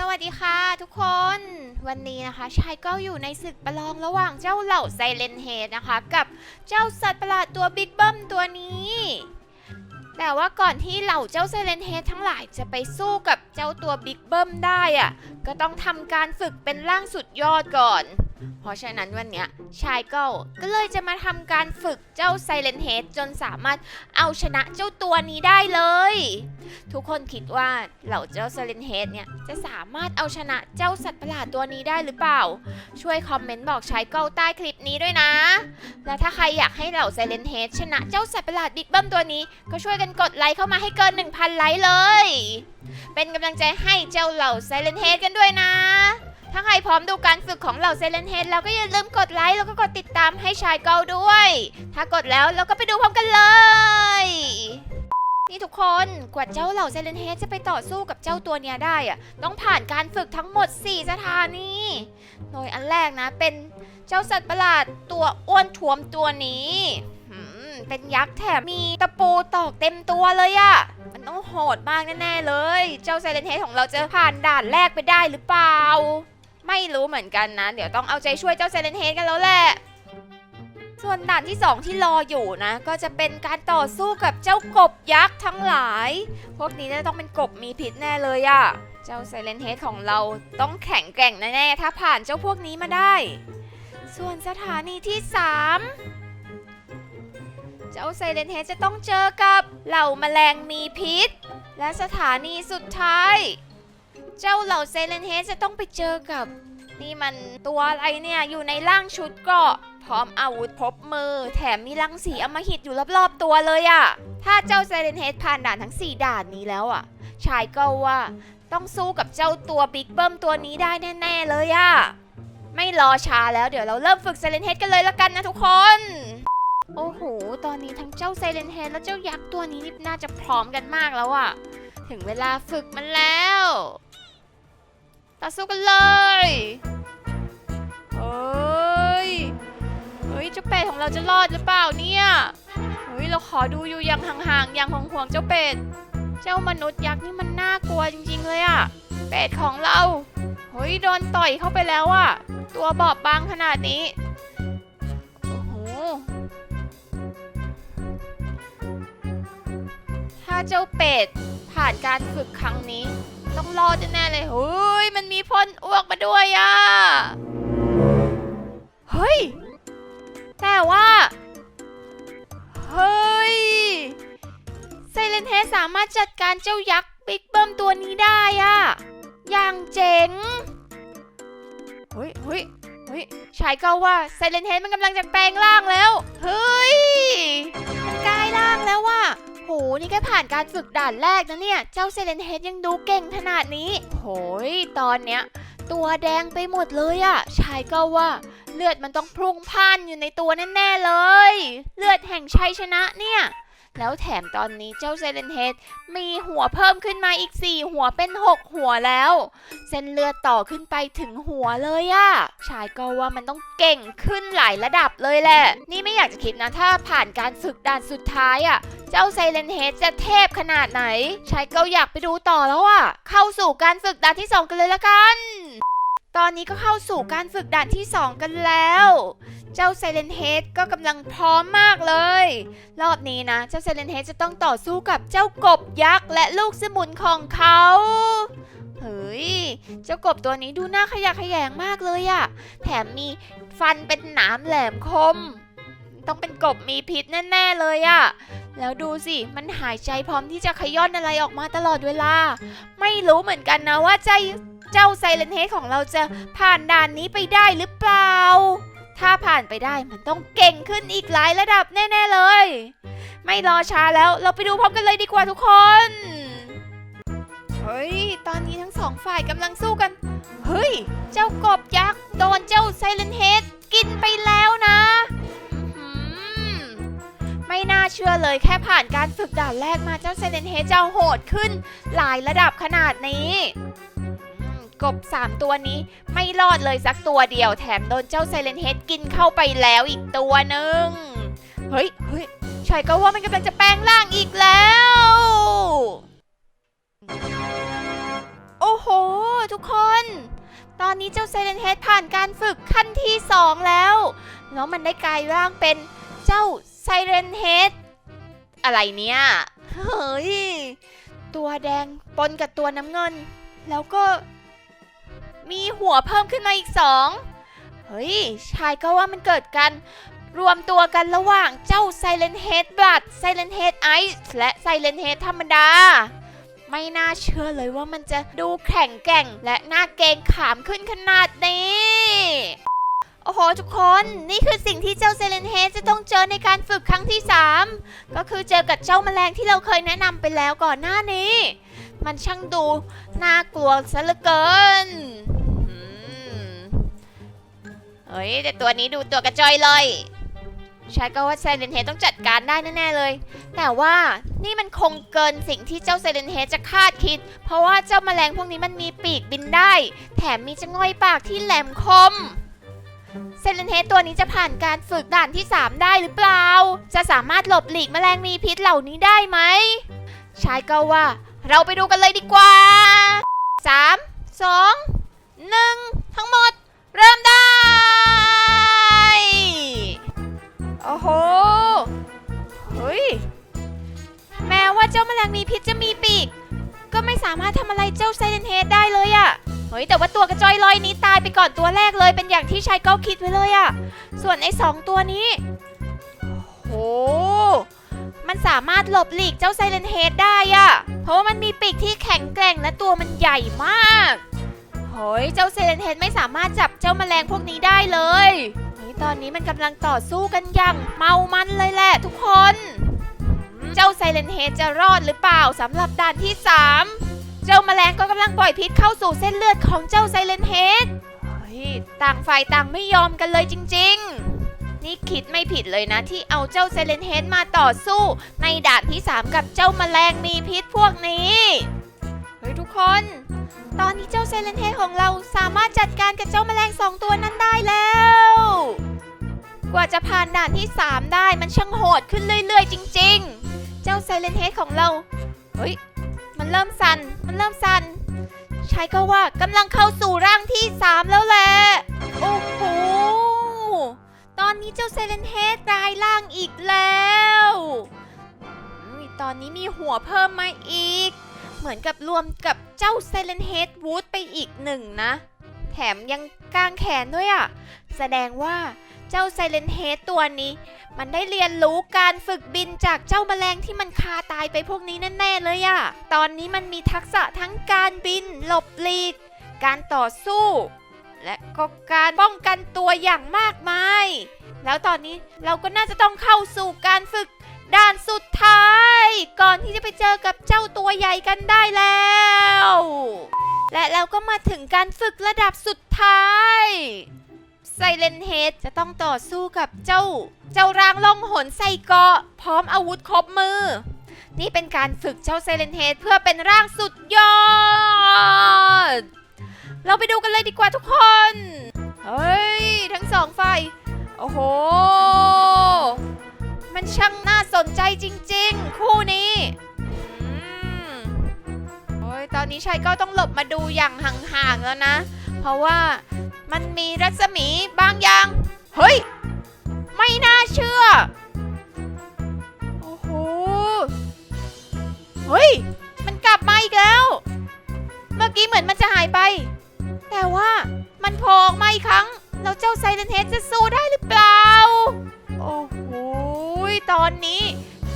สวัสดีค่ะทุกคนวันนี้นะคะชายก็อยู่ในศึกประลองระหว่างเจ้าเหล่าไซเลนเฮดนะคะ กับเจ้าสัตว์ประหลาดตัวบิ๊กเบิ้มตัวนี้ แต่ว่าก่อนที่เหล่าเจ้าไซเลนเฮดทั้งหลายจะไปสู้กับเจ้าตัวบิ๊กเบิ้มได้อะก็ต้องทำการฝึกเป็นร่างสุดยอดก่อน เพราะฉะนั้นวันเนี้ยชายเก็ก็เลยจะมาทำการฝึกเจ้าไซเลนเฮดจนสามารถเอาชนะเจ้าตัวนี้ได้เลย ทุกคนคิดว่าเหล่าเจ้าไซเลนเฮดเนี่ยจะสามารถเอาชนะเจ้าสัตว์ประหลาดตัวนี้ได้หรือเปล่า ช่วยคอมเมนต์บอกชายเก้าใต้คลิปนี้ด้วยนะ และถ้าใครอยากให้เหล่าไซเลนเฮดชนะเจ้าสัตว์ประหลาดบิ๊กเบิ้มตัวนี้ก็ช่วยกันกดไลค์เข้ามาให้เกิน 1,000 ไลค์เลย เป็นกำลังใจให้เจ้าเหล่าไซเลนเฮดกันด้วยนะ ถ้าใครพร้อมดูการฝึกของเหล่าไซเลนเฮดแล้วก็อย่าลืมกดไลค์แล้วก็กดติดตามให้ชายเกาด้วย ถ้ากดแล้วเราก็ไปดูพร้อมกันเลย นี่ทุกคนกว่าเจ้าเหล่าเซเลนเฮดจะไปต่อสู้กับเจ้าตัวเนี้ยได้อะต้องผ่านการฝึกทั้งหมด 4 สถานีโดยอันแรกนะเป็นเจ้าสัตว์ประหลาดตัวอ้วนท้วมตัวนี้ เป็นยักษ์แถมมีตะปูตอกเต็มตัวเลยอะมันต้องโหดมากแน่ๆเลย เจ้าเซเลนเฮดของเราจะผ่านด่านแรกไปได้หรือเปล่า ไม่รู้เหมือนกันนะ เดี๋ยวต้องเอาใจช่วยเจ้าเซเลนเฮดกันแล้วแหละส่วนด่านที่ 2 ที่รออยู่นะ ก็จะเป็นการต่อสู้กับเจ้ากบยักษ์ทั้งหลาย พวกนี้น่าจะต้องเป็นกบมีพิษแน่เลยอะเจ้าไซเลนเฮดของเราต้องแข็งแกร่งแน่ๆถ้าผ่านเจ้าพวกนี้มาได้ ส่วนสถานีที่ 3 เจ้าไซเลนเฮดจะต้องเจอกับเหล่าแมลงมีพิษ และสถานีสุดท้าย เจ้าเหล่าไซเลนเฮดจะต้องไปเจอกับ นี่มันตัวอะไรเนี่ยอยู่ในร่างชุดเกราะพร้อมอาวุธครบมือ แถมมีรังสีอมหิตอยู่รอบๆตัวเลยอะถ้าเจ้าไซเรนเฮดผ่านด่านทั้ง 4 ด่านนี้แล้วอะชายก็ว่าต้องสู้กับเจ้าตัวบิ๊กเบิ้มตัวนี้ได้แน่ ๆ เลยอะไม่รอช้าแล้วเดี๋ยวเราเริ่มฝึกไซเรนเฮดกันเลยละกันนะทุกคน โอ้โห ตอนนี้ทั้งเจ้าไซเรนเฮดและเจ้ายักษ์ตัวนี้นี่น่าจะพร้อมกันมากแล้วอะถึงเวลาฝึกมันแล้วต่อสู้กันเลยเฮ้ย เฮ้ย เจ้าเป็ดของเราจะรอดหรือเปล่าเนี่ย เฮ้ย เราขอดูอยู่อย่างห่างๆ อย่างห่วงๆ เจ้าเป็ด เจ้ามนุษย์ยักษ์นี่มันน่ากลัวจริงๆ เลยอะเป็ดของเรา เฮ้ย โดนต่อยเข้าไปแล้วอะตัวบอบบางขนาดนี้ เจ้าเป็ด ผ่านการฝึกครั้งนี้ ต้องรอดแน่เลยเฮ้ยมันมีพ่นอ้วกมาด้วยอะเฮ้ย แต่ว่า เฮ้ยไซเลนเฮสามารถจัดการเจ้ายักษ์บิ๊กเบิ้มตัวนี้ได้อะอย่างเจ๋งเฮ้ยเฮ้ยเฮ้ยชายก็ว่าไซเลนเฮดมันกำลังจะแปลงร่างแล้ว เฮ้ย มันกลายร่างแล้วว่ะ โหนี่แค่ผ่านการฝึกด่านแรกนะเนี่ย เจ้าเซเลนเฮดยังดูเก่งขนาดนี้ โหย ตอนเนี้ย ตัวแดงไปหมดเลยอะชายก็ว่าเลือดมันต้องพรุ่งพ่านอยู่ในตัวแน่ๆเลย เลือดแห่งชัยชนะเนี่ย แล้วแถมตอนนี้เจ้าเซเลนเฮดมีหัวเพิ่มขึ้นมาอีก 4 หัวเป็น 6 หัวแล้ว เส้นเลือดต่อขึ้นไปถึงหัวเลยอะชายก็ว่ามันต้องเก่งขึ้นหลายระดับเลยแหละ นี่ไม่อยากจะคิดนะถ้าผ่านการฝึกด่านสุดท้ายอะเจ้าไซเลนเฮดจะเทพขนาดไหนชายก็อยากไปดูต่อแล้วอะเข้าสู่การฝึกด่านที่ 2 กันเลยละกัน ตอนนี้ก็เข้าสู่การฝึกด่านที่ 2 กันแล้ว เจ้าไซเลนเฮดก็กำลังพร้อมมากเลย รอบนี้นะ เจ้าไซเลนเฮดจะต้องต่อสู้กับเจ้ากบยักษ์และลูกสมุนของเขาเฮ้ย เจ้ากบตัวนี้ดูน่าขยะแขยงมากเลยอะแถมมีฟันเป็นหนามแหลมคม ต้องเป็นกบมีพิษแน่ๆเลยอะแล้วดูสิ มันหายใจพร้อมที่จะขย้อนอะไรออกมาตลอดเวลา ไม่รู้เหมือนกันนะว่าใจ เจ้าไซเลนเฮดของเราจะผ่านด่านนี้ไปได้หรือเปล่า ถ้าผ่านไปได้มันต้องเก่งขึ้นอีกหลายระดับแน่ ๆ เลย ไม่รอช้าแล้วเราไปดูพร้อมกันเลยดีกว่าทุกคน เฮ้ย ตอนนี้ทั้งสองฝ่ายกำลังสู้กัน เฮ้ย เจ้ากบยักษ์โดนเจ้าไซเลนเฮดกินไปแล้วนะไม่น่าเชื่อเลยแค่ผ่านการฝึกด่านแรกมาเจ้าไซเลนเฮดจะโหดขึ้น หลายระดับขนาดนี้ กบ 3 ตัวนี้ไม่รอดเลยสักตัวเดียวแถมโดนเจ้าไซเลนเฮดกินเข้าไปแล้วอีกตัวหนึ่งเฮ้ยเฮ้ยชายก็ว่ามันกำลังจะแปลงร่างอีกแล้ว โอ้โห ทุกคน ตอนนี้เจ้าไซเลนเฮดผ่านการฝึกขั้นที่สองแล้ว แล้วมันได้กลายร่างเป็นเจ้าไซเรนเฮดอะไรเนี่ยเฮ้ยตัวแดงปนกับตัวน้ำเงิน แล้วก็ มีหัวเพิ่มขึ้นมาอีกสองเฮ้ย ชายก็ว่ามันเกิดกัน รวมตัวกันระหว่างเจ้าไซเลนเฮดบลัดไซเลนเฮดไอซ์และไซเลนเฮดธรรมดา ไม่น่าเชื่อเลยว่ามันจะดูแข็งแกร่งและน่าเกรงขามขึ้นขนาดนี้โอ้โห ทุกคนนี่คือสิ่งที่เจ้าเซเลนเฮดจะต้องเจอในการฝึกครั้งที่ 3 ก็คือเจอกับเจ้าแมลงที่เราเคยแนะนำไปแล้วก่อนหน้านี้ มันช่างดูน่ากลัวซะเหลือเกิน เฮ้ยแต่ตัวนี้ดูตัวกระจอยเลยชายก็ว่าเซเลนเฮต้องจัดการได้แน่ๆเลย แต่ว่านี่มันคงเกินสิ่งที่เจ้าเซเลนเฮจะคาดคิด เพราะว่าเจ้าแมลงพวกนี้มันมีปีกบินได้ แถมมีจงอยปากที่แหลมคม เซเลนเฮตัวนี้จะผ่านการฝึกด่านที่ 3 ได้หรือเปล่า จะสามารถหลบหลีกแมลงมีพิษเหล่านี้ได้ไหมชายก็ว่า เราไปดูกันเลยดีกว่า 3 2 1 ทั้งหมด เริ่มได้ โอ้โห เฮ้ย แม้ว่าเจ้าแมลงมีพิษจะมีปีก ก็ไม่สามารถทำอะไรเจ้าไซเลนเฮดได้เลยอะเฮ้ยแต่ว่าตัวกระจอยลอยนี้ตายไปก่อนตัวแรกเลย เป็นอย่างที่ชายเก้าคิดไว้เลยอะส่วนไอ้สองตัวนี้ โห มันสามารถหลบหลีกเจ้าไซเลนเฮดได้อะเพราะว่ามันมีปีกที่แข็งแกร่งและตัวมันใหญ่มาก ฮ้ยเจ้าไซเลนเฮดไม่สามารถจับเจ้าแมลงพวกนี้ได้เลยเฮ้ยตอนนี้มันกำลังต่อสู้กันอย่างเมามันเลยแหละทุกคน เจ้าไซเลนเฮดจะรอดหรือเปล่าสำหรับด่านที่ 3 เจ้าแมลงก็กำลังปล่อยพิษเข้าสู่เส้นเลือดของเจ้าไซเลนเฮดเฮ้ยต่างฝ่ายต่างไม่ยอมกันเลยจริง ๆ นี่คิดไม่ผิดเลยนะที่เอาเจ้าไซเลนเฮดมาต่อสู้ในด่านที่ 3 กับเจ้าแมลงมีพิษพวกนี้ ฮ้ยทุกคน ตอนนี้เจ้าไซเลนเฮดของเราสามารถจัดการกับเจ้าแมลงสองตัวนั้นได้แล้ว กว่าจะผ่านด่านที่ 3 ได้มันช่างโหดขึ้นเรื่อย ๆ จริง ๆ เจ้าไซเลนเฮดของเรา เฮ้ย มันเริ่มสัน่น มันเริ่มสั่นชายก็ว่ากำลังเข้าสู่ร่างที่ 3 แล้วแหละ โอ้โห ตอนนี้เจ้าไซเลนเฮดกลายร่างอีกแล้ว ตอนนี้มีหัวเพิ่มมาอีก เหมือนกับรวมกับเจ้าไซเลนเฮดวูดไปอีกหนึ่งนะ แถมยังกางแขนด้วยอะ่ะ แสดงว่าเจ้าไซเลนเฮดตัวนี้ มันได้เรียนรู้การฝึกบินจากเจ้าแมลงที่มันคาตายไปพวกนี้แน่ๆเลยอะตอนนี้มันมีทักษะทั้งการบิน หลบหลีก การต่อสู้ และก็การป้องกันตัวอย่างมากมาย แล้วตอนนี้เราก็น่าจะต้องเข้าสู่การฝึก ด่านสุดท้าย ก่อนที่จะไปเจอกับเจ้าตัวใหญ่กันได้แล้ว และเราก็มาถึงการฝึกระดับสุดท้ายไซเลนเฮดจะต้องต่อสู้กับเจ้า เจ้าร่างล่องหนใส่เกาะพร้อมอาวุธครบมือ นี่เป็นการฝึกเจ้าไซเลนเฮดเพื่อเป็นร่างสุดยอด เราไปดูกันเลยดีกว่าทุกคน เฮ้ย ทั้งสองฝ่าย โอ้โห มันช่างน่าสนใจจริง ๆ คู่นี้โอ้ยตอนนี้ชายก็ต้องหลบมาดูอย่างห่างๆแล้วนะ เพราะว่ามันมีรัศมีบางอย่าง เฮ้ย ไม่น่าเชื่อ โอ้โห เฮ้ย มันกลับมาอีกแล้ว เมื่อกี้เหมือนมันจะหายไป แต่ว่ามันโผล่ออกมาอีกครั้ง แล้วเจ้าไซเลนเฮดจะสู้ได้หรือเปล่า โอ้โห ยตอนนี้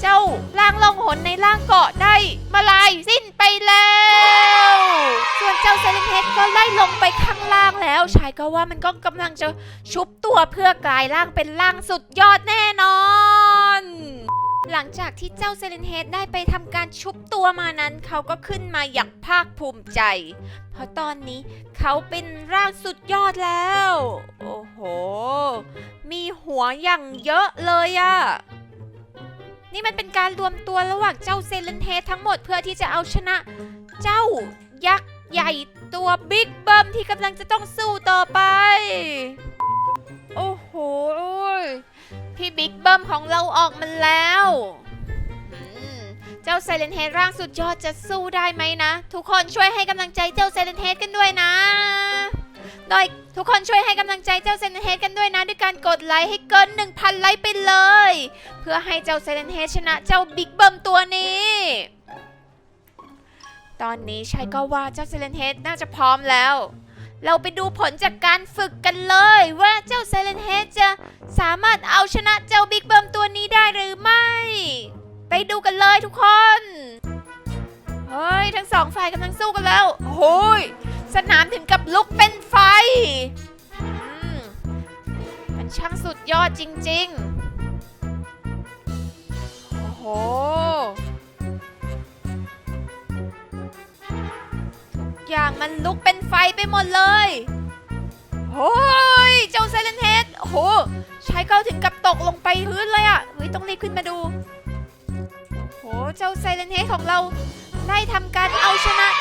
เจ้าร่างล่องหนในร่างเกาะได้มาลายสิ้นไปแล้ว ส่วนเจ้าไซเลนเฮดก็ไล่ลงไปข้างล่างแล้วชายก็ว่ามันก็กำลังจะชุบตัวเพื่อกลายร่างเป็นร่างสุดยอดแน่นอนหลังจากที่เจ้าเซเลนเฮดได้ไปทำการชุบตัวมานั้น เขาก็ขึ้นมาอย่างภาคภูมิใจ เพราะตอนนี้เขาเป็นร่างสุดยอดแล้ว โอ้โห มีหัวอย่างเยอะเลยอะ นี่มันเป็นการรวมตัวระหว่างเจ้าเซเลนเฮดทั้งหมดเพื่อที่จะเอาชนะ เจ้ายักษ์ใหญ่ตัวบิ๊กเบิ้มที่กำลังจะต้องสู้ต่อไป โอ้โหพี่บิ๊กเบิ้มของเราออกมาแล้ว เจ้าไซเลนเฮดร่างสุดยอดจะสู้ได้ไหมนะ ทุกคนช่วยให้กำลังใจเจ้าไซเลนเฮดกันด้วยนะ โดยทุกคนช่วยให้กำลังใจเจ้าไซนเฮดกันด้วยนะ ด้วยการกดไลค์ให้เกิน 1,000 ไลค์ไปเลย เพื่อให้เจ้าไซนเฮดชนะเจ้าบิ๊กเบิมตัวนี้ ตอนนี้ชายก็ว่าเจ้าไซเลนเฮดน่าจะพร้อมแล้ว เราไปดูผลจากการฝึกกันเลย ว่าเจ้าไซเลนเฮดจะสามารถเอาชนะเจ้าบิ๊กเบิมตัวนี้ได้หรือไม่ ไปดูกันเลยทุกคน เฮ้ย ทั้งสองฝ่ายกำลังสู้กันแล้วโอ้ย สนามถึงกับลุกเป็นไฟอืมมันช่างสุดยอดจริงๆ โอ้โห ทุกอย่างมันลุกเป็นไฟไปหมดเลยโอ้ยเจ้าไซเลนเฮดโอ้โหชายเก้าถึงกับตกลงไปพื้นเลยอะ่ะเฮ้ยต้องรีบขึ้นมาดูโหเจ้าไซเลนเฮดของเราได้ทำการ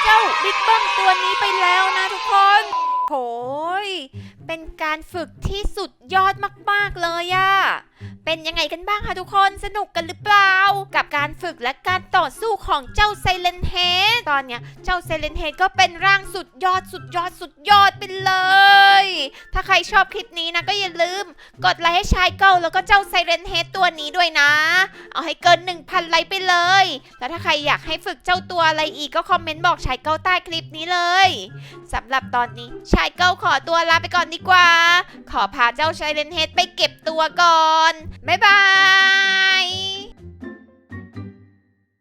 จ้าบิ๊กเบิ้มตัวนี้ไปแล้วนะทุกคนโหยเป็นการฝึกที่สุด ยอดมากๆเลยอะเป็นยังไงกันบ้างคะทุกคนสนุกกันหรือเปล่า กับการฝึกและการต่อสู้ของเจ้าไซเลนเฮดตอนเนี้ยเจ้าไซเลนเฮดก็เป็นร่างสุดยอดสุดยอดสุดยอดไปเลย ถ้าใครชอบคลิปนี้นะก็อย่าลืม กดไลค์ให้ชายเก้าแล้วก็เจ้าไซเรนเฮดตัวนี้ด้วยนะ เอาให้เกิน 1,000 ไลค์ไปเลย แล้วถ้าใครอยากให้ฝึกเจ้าตัวอะไรอีกก็คอมเมนต์บอกชายเก้าใต้คลิปนี้เลยสำหรับตอนนี้ชายเก้าขอตัวลาไปก่อนดีกว่า ขอพาเจ้าชายเลนเฮดไปเก็บตัวก่อน บ๊ายบาย